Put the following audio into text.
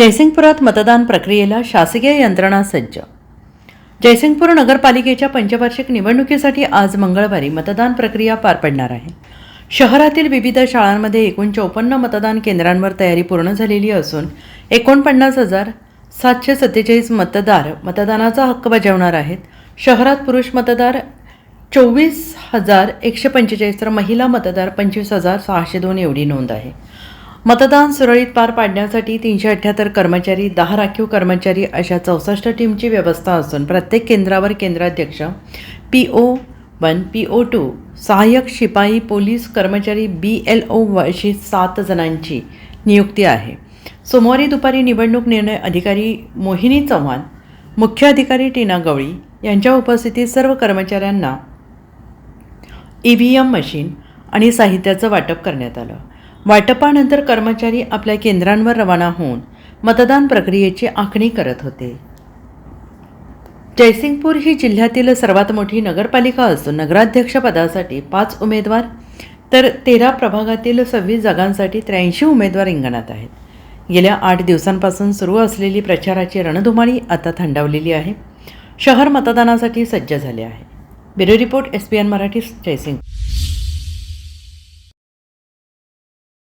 जयसिंगपुरात मतदान प्रक्रियेला शासकीय यंत्रणा सज्ज. जयसिंगपूर नगरपालिकेच्या पंचवार्षिक निवडणुकीसाठी आज मंगळवारी मतदान प्रक्रिया पार पडणार आहे. शहरातील विविध शाळांमध्ये एकूण चौपन्न मतदान केंद्रांवर तयारी पूर्ण झालेली असून एकोणपन्नास हजार सातशे सत्तेचाळीस मतदार मतदानाचा हक्क बजावणार आहेत. शहरात पुरुष मतदार चोवीस हजार एकशे पंचेचाळीस तर महिला मतदार पंचवीस हजार सहाशे दोन एवढी नोंद आहे. मतदान सुरळीत पार पाडण्यासाठी तीनशे अठ्ठ्याहत्तर कर्मचारी दहा राखीव कर्मचारी अशा चौसष्ट टीमची व्यवस्था असून प्रत्येक केंद्रावर केंद्राध्यक्ष P O one P O two सहाय्यक शिपाई पोलीस कर्मचारी बी एल ओ अशी सात जणांची नियुक्ती आहे. सोमवारी दुपारी निवडणूक निर्णय अधिकारी मोहिनी चव्हाण मुख्य अधिकारी टीना गवळी यांच्या उपस्थितीत सर्व कर्मचाऱ्यांना ई व्ही एम मशीन आणि साहित्याचं वाटप करण्यात आलं. वाटपानंतर कर्मचारी आपल्या केंद्रांवर रवाना होऊन मतदान प्रक्रियेची आखणी करत होते. जयसिंगपूर ही जिल्ह्यातील सर्वात मोठी नगरपालिका असून नगराध्यक्षपदासाठी पाच उमेदवार तर तेरा प्रभागातील सव्वीस जागांसाठी त्र्याऐंशी उमेदवार रिंगणात आहेत. गेल्या आठ दिवसांपासून सुरू असलेली प्रचाराची रणधुमाळी आता थंडावलेली आहे. शहर मतदानासाठी सज्ज झाले आहे. Bureau report S P N Marathi Jaysing